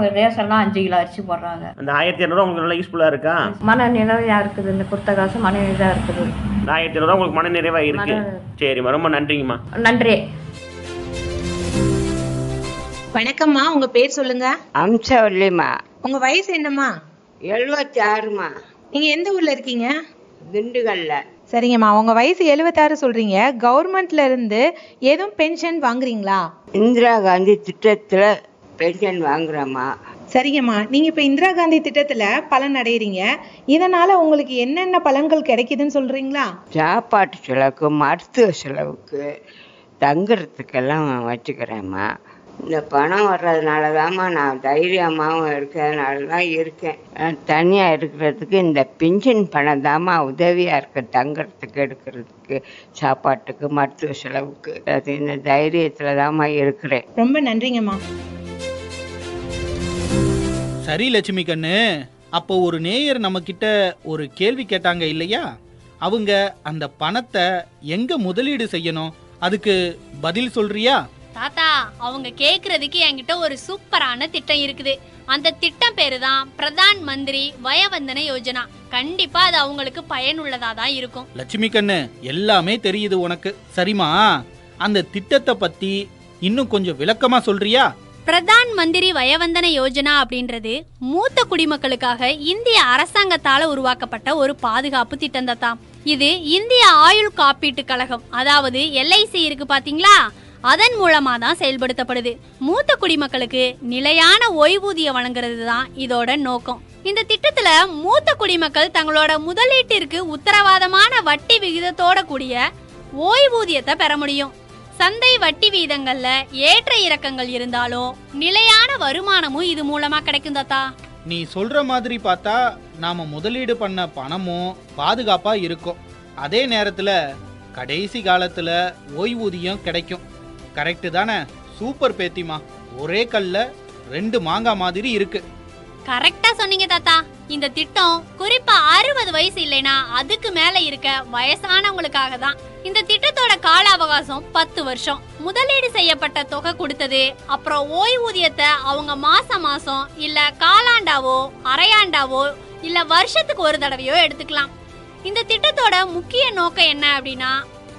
ஒரு ரேஷன்லாம் அஞ்சு கிலோ அரிசி போடுறாங்க. அந்த ஆயிரத்தி இரநூறுவா உங்களுக்கு நல்லா யூஸ்ஃபுல்லாக இருக்கா? மன நிலவையாக இருக்குது. இந்த கொடுத்த காசு மன இருக்குது. ஆயிரத்தி இரநூறுவா உங்களுக்கு மன நிறைவாக இருக்கு. சரிம்மா ரொம்ப நன்றிங்கம்மா. நன்றி. வணக்கம்மா உங்க பேர் சொல்லுங்க. அம்சவல்லிம்மா. உங்க வயசு என்னம்மா? எழுபத்தி ஆறுமா நீங்க எந்த ஊர்ல இருக்கீங்க? திண்டுக்கல்ல. சரிங்கம்மா உங்க வயசு எழுபத்தாறு சொல்றீங்க. கவர்மெண்ட்ல இருந்து எதுவும் பென்ஷன் வாங்குறீங்களா? இந்திரா காந்தி திட்டத்துல பென்ஷன் வாங்குறேம்மா. சரிங்கம்மா. நீங்க இப்ப இந்திரா காந்தி திட்டத்துல பலன் அடையறீங்க. இதனால உங்களுக்கு என்னென்ன பலன்கள் கிடைக்குதுன்னு சொல்றீங்களா? சாப்பாட்டு செலவுக்கு மருத்துவ செலவுக்கு தங்குறதுக்கெல்லாம் வச்சுக்கிறேம்மா. இந்த பணம் வர்றதுனால தாம்மா நான் தைரியமாகவும் இருக்கிறதுனால தான் இருக்கேன் தனியாக இருக்கிறதுக்கு இந்த பென்ஷன் பணம் தாம்மா உதவியாக இருக்கு. தங்குறதுக்கு எடுக்கிறதுக்கு சாப்பாட்டுக்கு மருத்துவ செலவுக்கு. அது இந்த தைரியத்தில் தாம்மா இருக்கிறேன். ரொம்ப நன்றிங்கம்மா. சரி லட்சுமி கண்ணு. அப்போ ஒரு நேயர் நம்ம கிட்ட ஒரு கேள்வி கேட்டாங்க இல்லையா? அவங்க அந்த பணத்தை எங்க முதலீடு செய்யணும்? அதுக்கு பதில் சொல்றியா? தாத்தா அவங்க கேக்குறதுக்கு என்கிட்ட ஒரு சூப்பரான திட்டம் இருக்குது. அந்த திட்டம் பேரு தான் பிரதான் மந்திரி வயவந்தன யோஜனா. கண்டிப்பா அது அவங்களுக்கு பயனுள்ளதா தான் இருக்கும். லட்சுமி கண்ணு எல்லாமே தெரியுது உனக்கு. சரிமா அந்த திட்டத்தை பத்தி இன்னும் கொஞ்சம் விளக்கமா சொல்றியா? பிரதான் மந்திரி வயவந்தன யோஜனா அப்படின்றது மூத்த குடிமக்களுக்காக இந்திய அரசாங்கத்தால உருவாக்கப்பட்ட ஒரு பாதுகாப்பு திட்டம் தான் இது இந்திய ஆயுள் காப்பீட்டு கழகம் அதாவது எல்ஐசி இருக்கு பாத்தீங்களா? அதன் மூலமா தான் செயல்படுத்தப்படுது. மூத்த குடிமக்களுக்கு நிலையான ஓய்வூதியம் வழங்குறது தான் இதோட நோக்கம். இந்த திட்டத்துல மூத்த குடிமக்கள் தங்களோட முதலீட்டிற்கு உத்தரவாதமான வட்டி விகிதத்தோட கூடிய ஓய்வூதியத்தை பெற முடியும். சந்தை வட்டி வீதங்கள்ல ஏற்ற இறக்கங்கள் இருந்தாலும் நிலையான வருமானமும் இது மூலமா கிடைக்கும் தாத்தா. நீ சொல்ற மாதிரி பார்த்தா நாம முதலீடு பண்ண பணமும் பாதுகாப்பா இருக்கும். அதே நேரத்துல கடைசி காலத்துல ஓய்வூதியம் கிடைக்கும். கரெக்டு தானே? சூப்பர் பேத்திமா ஒரே கல்ல ரெண்டு மாங்காய் மாதிரி இருக்கு. கரெக்டா சொன்னீங்க தாத்தா. இந்த திட்டம் குறிப்பா அறுபது வயசு இல்லைனா அதுக்கு மேல இருக்க வயசானவங்களுக்காக தான். இந்த திட்டத்தோட கால அவகாசம் பத்து வருஷம். முதலீடு செய்யப்பட்ட தொகை கொடுத்தது அப்புறம் ஓய்வூதியத்தை அவங்க மாசம் மாசம் இல்ல காலாண்டாவோ அரையாண்டாவோ இல்ல வருஷத்துக்கு ஒரு தடவையோ எடுத்துக்கலாம். இந்த திட்டத்தோட முக்கிய நோக்கம் என்ன அப்படின்னா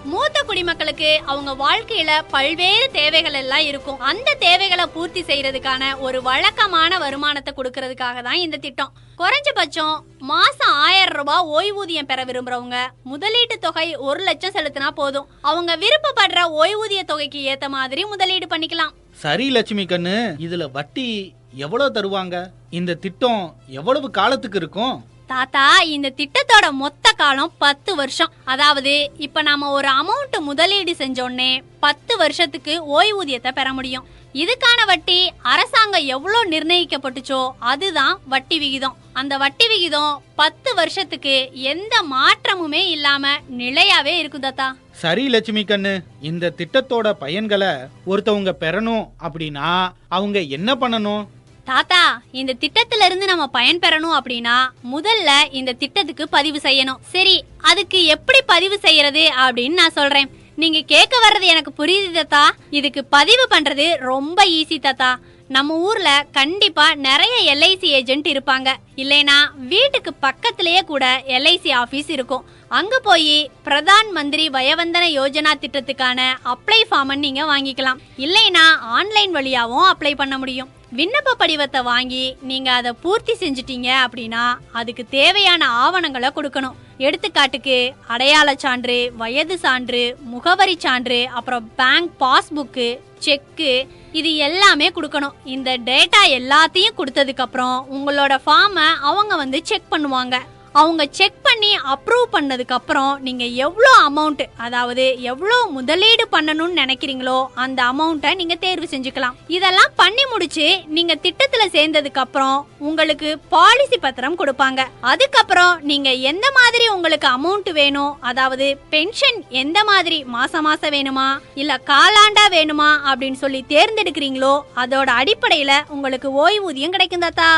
மூத்த குடிமக்களுக்கு அவங்க வாழ்க்கையில பல்வேறு தேவைகள் எல்லாம் இருக்கும். அந்த தேவைகளை பூர்த்தி செய்யறதுக்கான ஒரு வழக்கமான வருமானத்தை கொடுக்கறதுக்காக தான் இந்த திட்டம். குறைஞ்சபட்சம் மாசம் ஆயிரம் ரூபாய் ஓய்வூதியம் பெற விரும்புறவங்க முதலீட்டு தொகை ஒரு லட்சம் செலுத்தினா போதும். அவங்க விருப்பப்படுற ஓய்வூதிய தொகைக்கு ஏத்த மாதிரி முதலீடு பண்ணிக்கலாம். சரி லட்சுமி கண்ணு இதுல வட்டி எவ்வளவு தருவாங்க? இந்த திட்டம் எவ்வளவு காலத்துக்கு இருக்கும்? தாத்தா இந்த திட்டத்தோட மொத்த காலம் பத்து வருஷம். அதாவது இப்ப நாம ஒரு அமௌண்ட் முதலீடு செஞ்சோடனே பத்து வருஷத்துக்கு ஓய்வூதியத்தை பெற முடியும். இதுக்கான வட்டி அரசாங்கம் எவ்வளவு நிர்ணயிக்கப்பட்டுச்சோ அதுதான் வட்டி விகிதம். அந்த வட்டி விகிதம் பத்து வருஷத்துக்கு எந்த மாற்றமுமே இல்லாம நிலையாவே இருக்கும் தாத்தா. சரி லட்சுமி கண்ணு. இந்த திட்டத்தோட பயன்களை ஒருத்தவங்க பெறணும் அப்படின்னா அவங்க என்ன பண்ணணும்? தாத்தா இந்த திட்டத்துல இருந்து நம்ம பயன்பெறணும் அப்படின்னா முதல்ல இந்த திட்டத்துக்கு பதிவு செய்யணும். சரி அதுக்கு எப்படி பதிவு செய்யறது அப்படின்னு நான் சொல்றேன். நீங்க கேட்க வர்றது எனக்கு புரியுது தாத்தா. இதுக்கு பதிவு பண்றது ரொம்ப ஈஸி தாத்தா. நம்ம ஊர்ல கண்டிப்பா நிறைய எல்ஐசி ஏஜென்ட் இருப்பாங்க. இல்லைனா வீட்டுக்கு பக்கத்திலேயே கூட எல்ஐசி ஆபீஸ் இருக்கும். அங்க போய் பிரதான் மந்திரி வயவந்தன யோஜனா திட்டத்துக்கான அப்ளை ஃபார்ம் நீங்க வாங்கிக்கலாம். இல்லைனா ஆன்லைன் வழியாவும் அப்ளை பண்ண முடியும். விண்ணப்ப படிவத்தை வாங்கி நீங்க அதை பூர்த்தி செஞ்சிட்டீங்க அப்படின்னா அதுக்கு தேவையான ஆவணங்களை கொடுக்கணும். எடுத்துக்காட்டுக்கு அடையாள சான்று வயது சான்று முகவரி சான்று அப்புறம் பேங்க் பாஸ்புக்கு செக்கு இது எல்லாமே கொடுக்கணும். இந்த டேட்டா எல்லாத்தையும் கொடுத்ததுக்கு அப்புறம் உங்களோட ஃபார்மை அவங்க வந்து செக் பண்ணுவாங்க. அவங்க செக் பண்ணி அப்ரூவ் பண்ணதுக்கு அப்புறம் நீங்க எவ்வளோ அமௌண்ட் அதாவது எவ்வளோ முதலீடு பண்ணணும்னு நினைக்கிறீங்களோ அந்த அமௌண்ட்டை நீங்க தேர்வு செஞ்சுக்கலாம். இதெல்லாம் பண்ணி முடிச்சு நீங்க திட்டத்துல சேர்ந்ததுக்கு அப்புறம் உங்களுக்கு பாலிசி பத்திரம் கொடுப்பாங்க. அதுக்கப்புறம் நீங்க எந்த மாதிரி உங்களுக்கு அமௌண்ட் வேணும்? அதாவது பென்ஷன் எந்த மாதிரி மாசம் மாசம் வேணுமா? இல்ல காலாண்டா வேணுமா? அப்படின்னு சொல்லி தேர்ந்தெடுக்கிறீங்களோ அதோட அடிப்படையில உங்களுக்கு ஓய்வூதியம் கிடைக்கும் தாத்தா.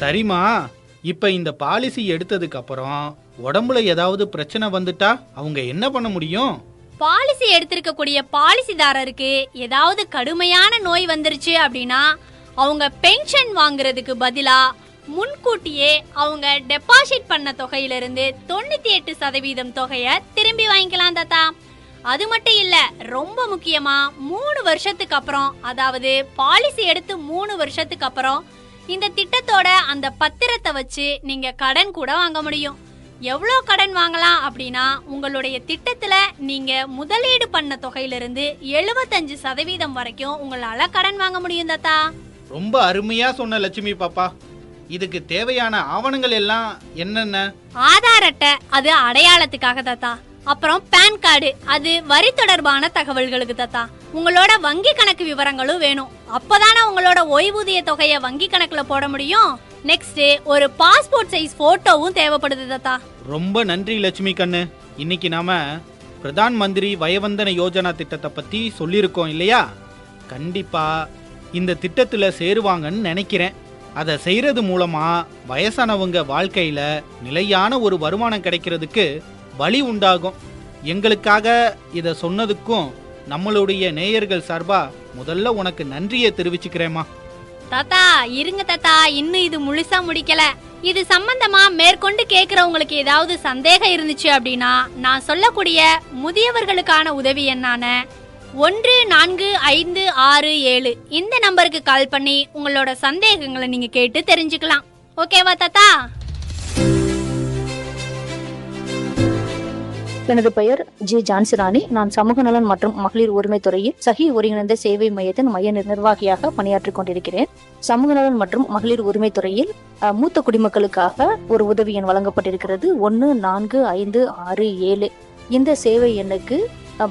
சரிம்மா இப்ப இந்த பாலிசி எடுத்ததுக்கு அப்புறம் உடம்புல ஏதாவது பிரச்சனை வந்துட்டா அவங்க என்ன பண்ண முடியும்? பாலிசி எடுத்திருக்கக்கூடிய பாலிசிதாரருக்கு ஏதாவது கடுமையான நோய் வந்துருச்சு அப்படின்னா அவங்க பென்ஷன் வாங்குறதுக்கு பதிலா முன்கூட்டியே அவங்க டெபாசிட் பண்ண தொகையிலிருந்து தொண்ணூத்தி எட்டு சதவீதம் தொகையை திரும்பி வாங்கிக்கலாம் தாத்தா. அது மட்டும் இல்ல ரொம்ப முக்கியமா மூணு வருஷத்துக்கு அப்புறம் அதாவது பாலிசி எடுத்து மூணு வருஷத்துக்கு அப்புறம் இந்த திட்டத்தோட அந்த பத்திரத்தை வச்சு நீங்க கடன் கூட வாங்க முடியும். எவ்வளோ கடன் வாங்கலாம் அப்படின்னா உங்களுடைய திட்டத்துல நீங்க முதலீடு பண்ண தொகையிலிருந்து எழுபத்தஞ்சு சதவீதம் வரைக்கும் உங்களால கடன் வாங்க முடியும் தாத்தா. ரொம்ப அருமையா சொன்ன லட்சுமி பாப்பா. இதுக்கு தேவையான ஆவணங்கள் எல்லாம் என்னென்ன? ஆதார் அட்டை அது அடையாளத்துக்காக தாத்தா. அப்புறம் பேன் கார்டு அது வரி தொடர்பான தகவல்களுக்கு தாத்தா. உங்களோட வங்கி கணக்கு விவரங்களும் வேணும். அப்பதானே உங்களோட ஓய்வூதிய தொகையை வங்கி கணக்குல போட முடியும். நெக்ஸ்ட் ஒரு பாஸ்போர்ட் சைஸ் போட்டோவும் தேவைப்படுது தாத்தா. ரொம்ப நன்றி லட்சுமி கண்ணு. இன்னைக்கு நாம பிரதான் மந்திரி வயவந்தன யோஜனா திட்டத்தை பத்தி சொல்லியிருக்கோம் இல்லையா? கண்டிப்பா இந்த திட்டத்துல சேருவாங்கன்னு நினைக்கிறேன். அதை செய்யறது மூலமா வயசானவங்க வாழ்க்கையில நிலையான ஒரு வருமானம் கிடைக்கிறதுக்கு வழி உண்டாகும். எங்களுக்காக இதை சொன்னதுக்கும் நம்மளுடைய நேயர்கள் சார்பா முதல்ல உனக்கு நன்றியை தெரிவிச்சுக்கிறேம்மா. தாத்தா இருங்க தாத்தா. இன்னும் இது முழுசா முடிக்கல. இது சம்பந்தமா மேற்கொண்டு கேக்குறவங்களுக்கு ஏதாவது சந்தேகம் இருந்துச்சு அப்படின்னா நான் சொல்லக்கூடிய முதியவர்களுக்கான உதவி என்னான? ஒன்று நான்கு ஐந்து ஆறு ஏழு. இந்த நம்பருக்கு கால் பண்ணி உங்களோட சந்தேகங்களை நீங்க கேட்டு தெரிஞ்சுக்கலாம். ஓகேவா தாத்தா? எனது பெயர் ஜி ஜான்சிராணி. நான் சமூக நலன் மற்றும் மகளிர் உரிமை துறையில் சகி ஒருங்கிணைந்த சேவை மையத்தின் மைய நிர்வாகியாக பணியாற்றிக் கொண்டிருக்கிறேன். சமூக நலன் மற்றும் மகளிர் உரிமை துறையில் மூத்த குடிமக்களுக்காக ஒரு உதவி எண் வழங்கப்பட்டிருக்கிறது. ஒன்று நான்கு ஐந்து ஆறு ஏழு. இந்த சேவை எண்ணுக்கு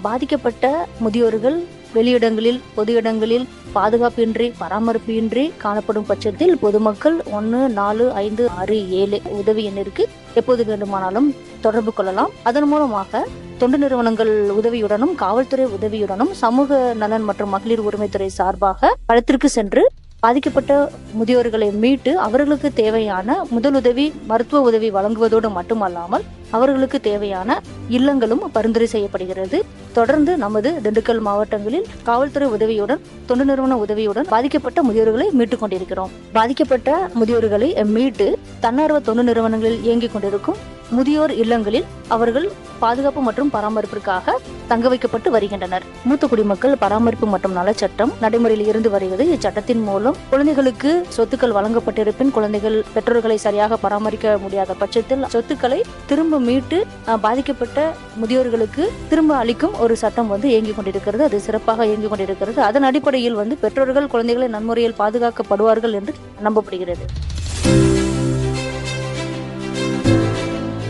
பாதிக்கப்பட்ட முதியோர்கள் வெளியிடங்களில் பொது இடங்களில் பாதுகாப்பின்றி பராமரிப்பு இன்றி காணப்படும் பட்சத்தில் பொதுமக்கள் ஒன்று நாலு ஐந்து ஆறு ஏழு உதவி எண்ணிற்கு எப்போது வேண்டுமானாலும் தொடர்பு கொள்ளலாம். அதன் மூலமாக தொண்டு நிறுவனங்கள் உதவியுடனும் காவல்துறை உதவியுடனும் சமூக நலன் மற்றும் மகளிர் உரிமைத்துறை சார்பாக களத்திற்கு சென்று பாதிக்கப்பட்ட முதியோர்களை மீட்டு அவர்களுக்கு தேவையான முதலுதவி மருத்துவ உதவி வழங்குவதோடு மட்டுமல்லாமல் அவர்களுக்கு தேவையான இல்லங்களும் பரிந்துரை செய்யப்படுகிறது. தொடர்ந்து நமது திண்டுக்கல் மாவட்டங்களில் காவல்துறை உதவியுடன் தொண்டு நிறுவன உதவியுடன் பாதிக்கப்பட்ட முதியோர்களை மீட்டுக் கொண்டிருக்கிறோம். பாதிக்கப்பட்ட முதியோர்களை மீட்டு தன்னார்வ தொண்டு நிறுவனங்களில் இயங்கிக் கொண்டிருக்கும் முதியோர் இல்லங்களில் அவர்கள் பாதுகாப்பு மற்றும் பராமரிப்பிற்காக தங்க வைக்கப்பட்டு வருகின்றனர். மூத்த குடிமக்கள் பராமரிப்பு மற்றும் நலச்சட்டம் நடைமுறையில் இருந்து வருகிறது இச்சட்டத்தின் மூலம். குழந்தைகளுக்கு சொத்துக்கள் வழங்கப்பட்டிருப்பின் குழந்தைகள் பெற்றோர்களை சரியாக பராமரிக்க முடியாத பட்சத்தில் சொத்துக்களை திரும்ப மீட்டு பாதிக்கப்பட்ட முதியோர்களுக்கு திரும்ப அளிக்கும் ஒரு சட்டம் வந்து இயங்கிக் கொண்டிருக்கிறது. அது சிறப்பாக இயங்கிக் கொண்டிருக்கிறது. அதன் அடிப்படையில் வந்து பெற்றோர்கள் குழந்தைகளை நன்முறையில் பாதுகாக்கப்படுவார்கள் என்று நம்பப்படுகிறது.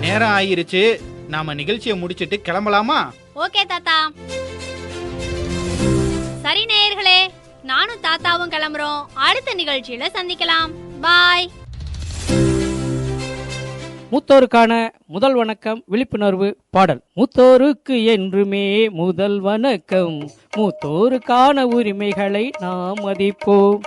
நேரம் ஆயிருச்சு நாம நிகழ்ச்சியை முடிச்சிட்டு கிளம்பலாமா? ஓகே தாத்தா. சரி நேயர்களே. நானும் தாத்தாவும் கிளம்புறோம். அடுத்த நிகழ்ச்சியில சந்திக்கலாம். பாய். மூத்தோருக்கான முதல் வணக்கம் விழிப்புணர்வு பாடல். மூத்தோருக்கு என்றுமே முதல் வணக்கம். மூத்தோருக்கான உரிமைகளை நாம் மதிப்போம்.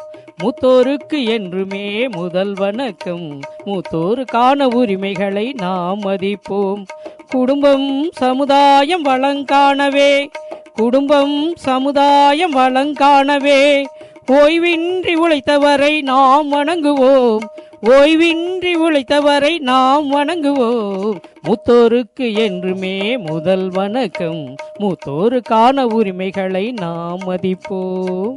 மூத்தோருக்கு என்றுமே முதல் வணக்கம். மூத்தோருக்கான உரிமைகளை நாம் மதிப்போம். குடும்பம் சமுதாயம் வளங்காணவே குடும்பம் சமுதாயம் வளங்காணவே ஓய்வின்றி உழைத்தவரை நாம் வணங்குவோம். ஓய்வின்றி உழைத்தவரை நாம் வணங்குவோம். மூத்தோருக்கு என்றுமே முதல் வணக்கம். மூத்தோருக்கான உரிமைகளை நாம் மதிப்போம்.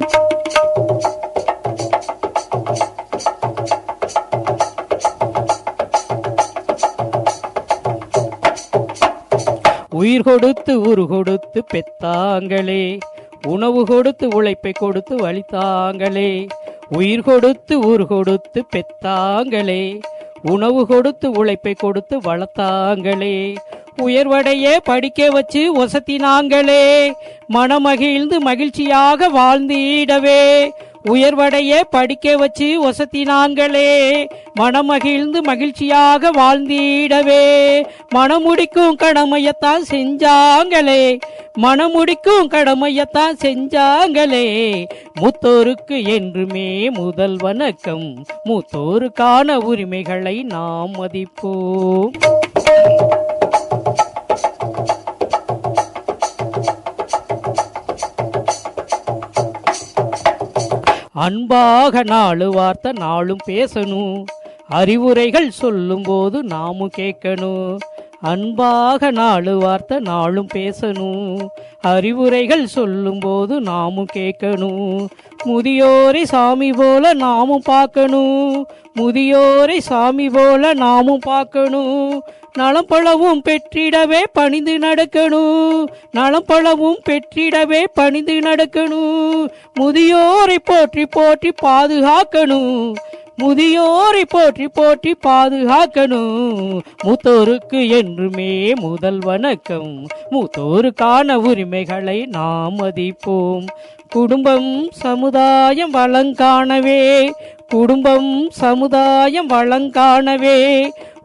உயிர் கொடுத்து உரு கொடுத்து பெத்தாங்களே. உணவு கொடுத்து உழைப்பை கொடுத்து வலித்தாங்களே. உயிர் கொடுத்து உரு கொடுத்து பெத்தாங்களே. உணவு கொடுத்து உழைப்பை கொடுத்து வளர்த்தாங்களே. உயர்வடைய படிக்க வச்சு ஒசத்தினாங்களே. மனமகிழ்ந்து மகிழ்ச்சியாக வாழ்ந்திடவே. உயர்வடைய படிக்க வச்சு ஒசத்தினாங்களே மனமகிழ்ந்து மகிழ்ச்சியாக வாழ்ந்திடவே. மனமுடிக்கும் கடமையத்தான் செஞ்சாங்களே மனமுடிக்கும் கடமையத்தான் செஞ்சாங்களே. மூத்தோருக்கு என்றுமே முதல் வணக்கம் மூத்தோருக்கான உரிமைகளை நாம் மதிப்போம். அன்பாக நாலு வார்த்தை நாளும் பேசணும். அறிவுரைகள் சொல்லும்போது நாமும் கேட்கணும். அன்பாக நாலு வார்த்தை நாளும் பேசணும். அறிவுரைகள் சொல்லும்போது நாமும் கேட்கணும். முதியோரை சாமி போல நாமும் பார்க்கணும். முதியோரை சாமி போல நாமும் பார்க்கணும். நலம் பழவும் பெற்றிடவே பணிந்து நடக்கணும் நலம் பழவும் பெற்றிடவே பணிந்து நடக்கணும் முதியோரை போற்றி போற்றி பாதுகாக்கணும் முதியோரை போற்றி போற்றி பாதுகாக்கணும் மூத்தோருக்கு என்றுமே முதல் வணக்கம். மூத்தோருக்கான உரிமைகளை நாம் மதிப்போம். குடும்பம் சமுதாயம் வளங்காணவே குடும்பம் சமுதாயம் வளங்காணவே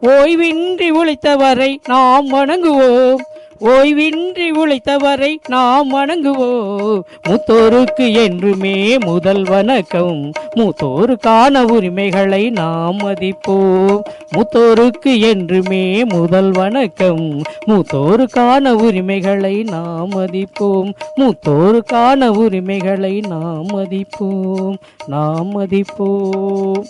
ஓய்வின்றி உழைத்தவரை நாம் வணங்குவோம். ஓய்வின்றி உழைத்தவரை நாம் வணங்குவோம். மூத்தோருக்கு என்றுமே முதல் வணக்கம். மூத்தோருக்கான உரிமைகளை நாம் மதிப்போம். மூத்தோருக்கு என்றுமே முதல் வணக்கம். மூத்தோருக்கான உரிமைகளை நாம் மதிப்போம். மூத்தோருக்கான உரிமைகளை நாம் மதிப்போம். நாம் மதிப்போம்.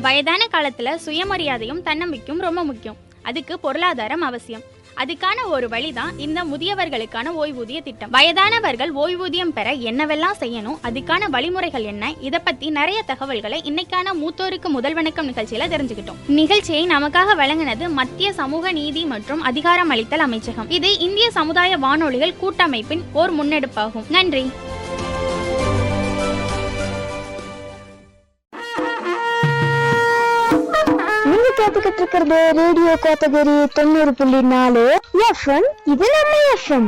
வயதான காலத்துல சுயமரியாதையும் தன்னம்பிக்கையும் ரொம்ப முக்கியம். அதுக்கு பொருளாதாரம் அவசியம். அதுக்கான ஒரு வழிதான் இந்த முதியவர்களுக்கான ஓய்வூதிய திட்டம். வயதானவர்கள் ஓய்வூதியம் பெற என்னவெல்லாம் செய்யணும் அதுக்கான வழிமுறைகள் என்ன இதை பத்தி நிறைய தகவல்களை இன்னைக்கான மூத்தோருக்கு முதல் வணக்கம் நிகழ்ச்சியில தெரிஞ்சுக்கிட்டோம். நிகழ்ச்சியை நமக்காக வழங்கினது மத்திய சமூக நீதி மற்றும் அதிகாரம் அளித்தல் அமைச்சகம். இது இந்திய சமுதாய வானொலிகள் கூட்டமைப்பின் ஓர் முன்னெடுப்பாகும். நன்றி. கேட்டுக்கிட்டு இருக்கிறது ரேடியோ கோத்தகிரி தொண்ணூறு புள்ளி நாலு எஃப்எம் இது நம்ம எஃப்எம்